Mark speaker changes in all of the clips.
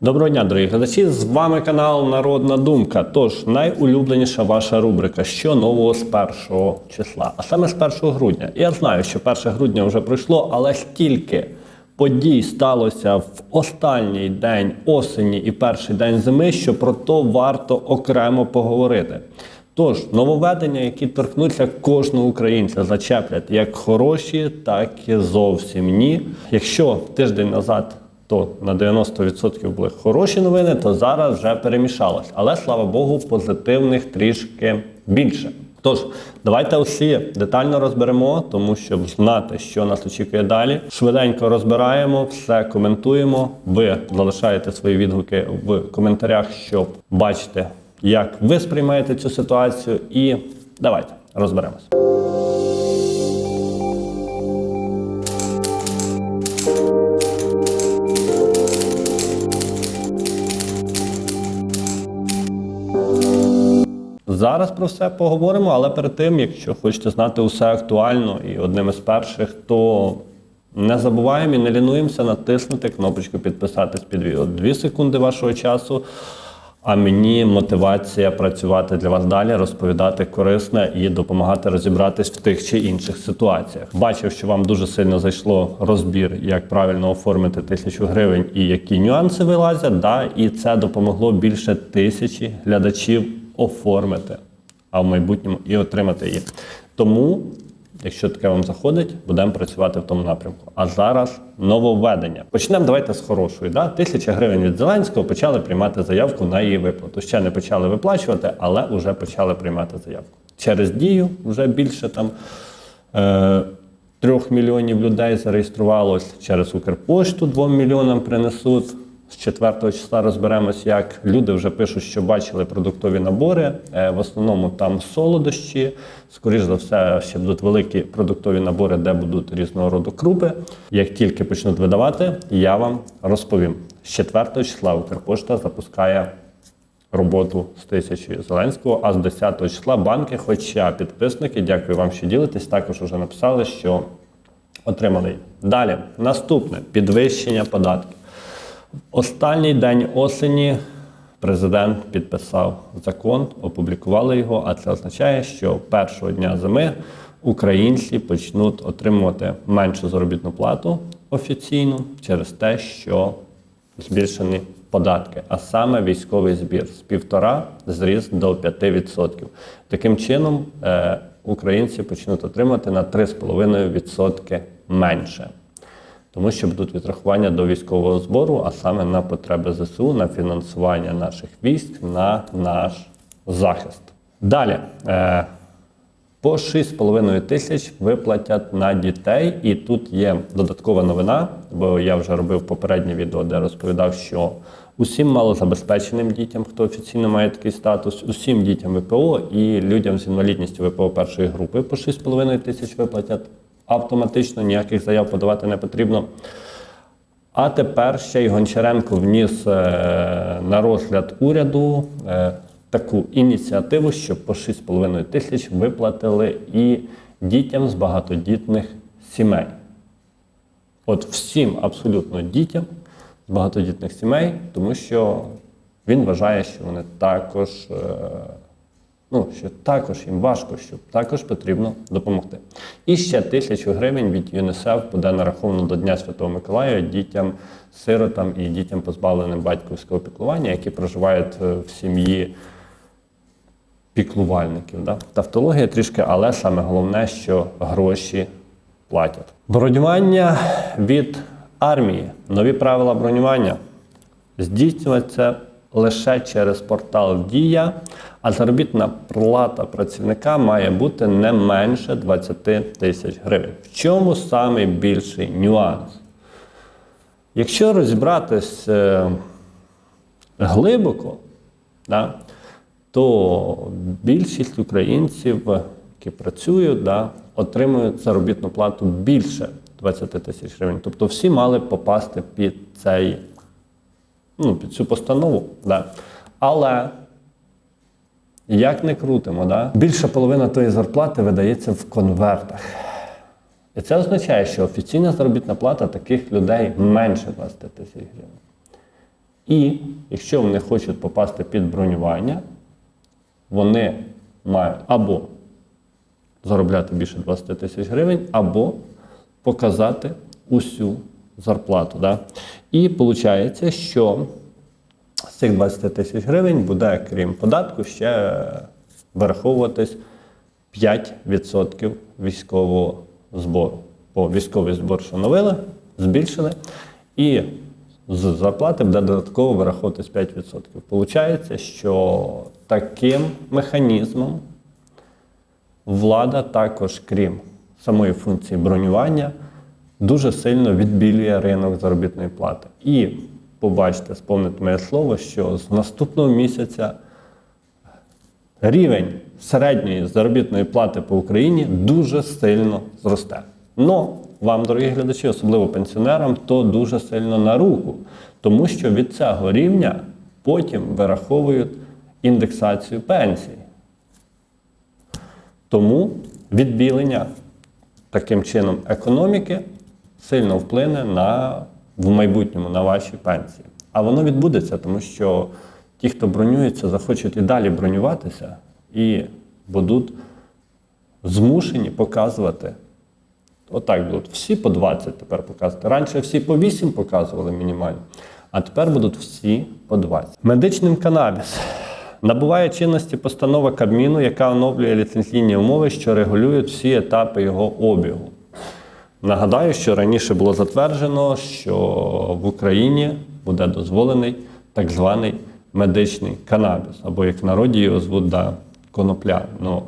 Speaker 1: Доброго дня, дорогі глядачі! З вами канал Народна Думка. Тож найулюбленіша ваша рубрика Що нового з 1 числа, а саме з 1 грудня. Я знаю, що 1 грудня вже пройшло, але стільки подій сталося в останній день осені і перший день зими, що про то варто окремо поговорити. Тож нововведення, які торкнуться кожного українця, зачеплять як хороші, так і зовсім ні. Якщо тиждень назад то на 90% були хороші новини, то зараз вже перемішалось. Але слава Богу, позитивних трішки більше. Тож, давайте усі детально розберемо, тому щоб знати, що нас очікує далі. Швиденько розбираємо, все коментуємо. Ви залишаєте свої відгуки в коментарях, щоб бачити, як ви сприймаєте цю ситуацію. І давайте розберемось. Зараз про все поговоримо, але перед тим, якщо хочете знати усе актуально і одним із перших, то не забуваємо і не лінуємося натиснути кнопочку підписатись під відео. Дві секунди вашого часу. А мені мотивація працювати для вас далі, розповідати корисне і допомагати розібратись в тих чи інших ситуаціях. Бачив, що вам дуже сильно зайшло розбір, як правильно оформити тисячу гривень і які нюанси вилазять. Да, і це допомогло більше тисячі глядачів оформити, а в майбутньому і отримати її. Тому, якщо таке вам заходить, будемо працювати в тому напрямку. А зараз нововведення. Почнемо давайте з хорошої. Да? Тисяча гривень від Зеленського почали приймати заявку на її виплату. Ще не почали виплачувати, але вже почали приймати заявку. Через дію вже більше там. Е- Трьох мільйонів людей зареєструвалось через Укрпошту, двом мільйонам принесуть. З 4 числа розберемось, як люди вже пишуть, що бачили продуктові набори. Е, В основному там солодощі. Скоріш за все, ще будуть великі продуктові набори, де будуть різного роду крупи. Як тільки почнуть видавати, я вам розповім. З 4 числа Укрпошта запускає роботу з тисячі Зеленського, а з 10 числа банки, хоча підписники, дякую вам, що ділитесь, також вже написали, що отримали. Далі, наступне підвищення податків. Останній день осені президент підписав закон, опублікували його, а це означає, що першого дня зими українці почнуть отримувати меншу заробітну плату офіційну через те, що збільшені податки, а саме військовий збір з півтора зріс до 5%. Таким чином, е, українці почнуть отримати на 3,5% менше тому що будуть відрахування до військового збору, а саме на потреби ЗСУ, на фінансування наших військ, на наш захист. Далі. Е, по 6,5 тисяч виплатять на дітей, і тут є додаткова новина, бо я вже робив попереднє відео, де розповідав, що усім малозабезпеченим дітям, хто офіційно має такий статус, усім дітям ВПО і людям з інвалідністю ВПО першої групи по 6,5 тисяч виплатять автоматично, ніяких заяв подавати не потрібно. А тепер ще й Гончаренко вніс е, на розгляд уряду е, таку ініціативу, щоб по 6,5 тисяч виплатили і дітям з багатодітних сімей. От всім абсолютно дітям з багатодітних сімей, тому що він вважає, що вони також, е, ну, що також їм важко, що також потрібно допомогти. І ще тисячу гривень від ЮНІСЕФ буде нараховано до Дня Святого Миколая дітям, сиротам і дітям, позбавленим батьківського піклування, які проживають е, в сім'ї піклувальників. Да? Тавтологія трішки, але саме головне, що гроші платять. Бронювання від армії. Нові правила бронювання здійснюється лише через портал Дія, а заробітна плата працівника має бути не менше 20 тисяч гривень. В чому саме більший нюанс? Якщо розібратись е, глибоко, да, то більшість українців, які працюють, да, отримують заробітну плату більше 20 тисяч гривень. Тобто всі мали попасти під цей, ну, під цю постанову. Да. Але як не крутимо, да, більша половина тої зарплати видається в конвертах. І це означає, що офіційна заробітна плата таких людей менше 20 тисяч гривень. І якщо вони хочуть попасти під бронювання, вони мають або заробляти більше 20 тисяч гривень, або показати усю зарплату. Да? І виходить, що з цих 20 тисяч гривень буде, крім податку, ще вираховуватись 5% військового збору. Бо військовий збор встановили, збільшили, і з зарплати буде додатково вираховуватись 5%. Получається, що таким механізмом влада також, крім самої функції бронювання, дуже сильно відбілює ринок заробітної плати. І побачите, сповнити моє слово, що з наступного місяця рівень середньої заробітної плати по Україні дуже сильно зросте. Но вам, дорогі глядачі, особливо пенсіонерам, то дуже сильно на руку, тому що від цього рівня потім вираховують індексацію пенсій. Тому відбілення таким чином економіки сильно вплине на в майбутньому на ваші пенсії. А воно відбудеться, тому що ті, хто бронюється, захочуть і далі бронюватися, і будуть змушені показувати. Отак будуть всі по 20 тепер показувати. Раніше всі по 8 показували мінімально, а тепер будуть всі по 20. Медичним канабіс. Набуває чинності постанова Кабміну, яка оновлює ліцензійні умови, що регулюють всі етапи його обігу. Нагадаю, що раніше було затверджено, що в Україні буде дозволений так званий медичний канабіс, або як в народі його звуть да, конопля. Ну,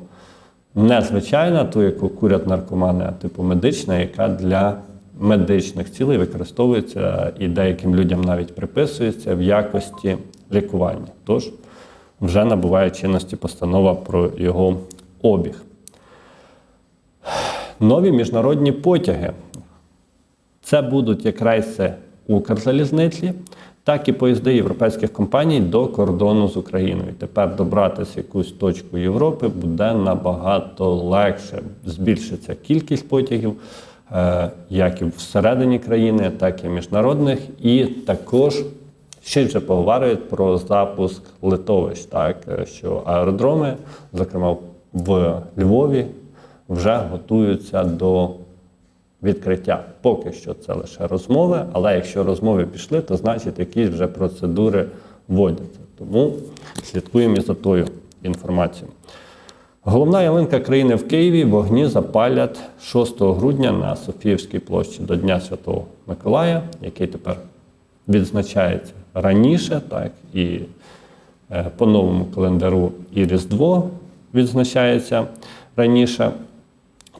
Speaker 1: не звичайна, ту, яку курять наркомани, а типу медична, яка для медичних цілей використовується і деяким людям навіть приписується в якості лікування. Тож вже набуває чинності постанова про його обіг. Нові міжнародні потяги. Це будуть як рейси Укрзалізниці, так і поїзди європейських компаній до кордону з Україною. Тепер добратися якусь точку Європи буде набагато легше. Збільшиться кількість потягів, е, як і всередині країни, так і міжнародних. І також ще вже поговорюють про запуск литовищ, так е, що аеродроми, зокрема в Львові, вже готуються до відкриття. Поки що це лише розмови, але якщо розмови пішли, то значить якісь вже процедури вводяться. Тому слідкуємо і за тою інформацією. Головна ялинка країни в Києві вогні запалять 6 грудня на Софіївській площі до Дня Святого Миколая, який тепер відзначається раніше, так і е, по новому календару і Різдво відзначається раніше.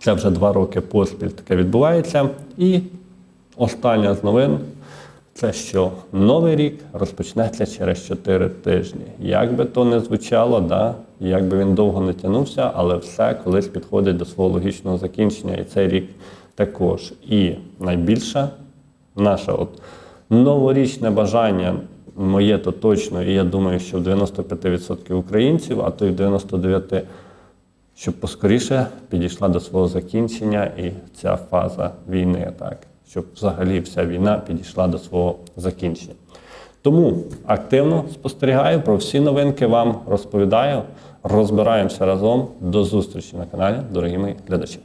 Speaker 1: Це вже два роки поспіль таке відбувається. І остання з новин це що новий рік розпочнеться через 4 тижні. Як би то не звучало, да, як би він довго не тягнувся, але все колись підходить до свого логічного закінчення. І цей рік також. І найбільше наше от новорічне бажання. Моє то точно, і я думаю, що в 95% українців, а то й в 99% щоб поскоріше підійшла до свого закінчення і ця фаза війни, так щоб взагалі вся війна підійшла до свого закінчення. Тому активно спостерігаю про всі новинки вам розповідаю. Розбираємося разом. До зустрічі на каналі, дорогі мої глядачі.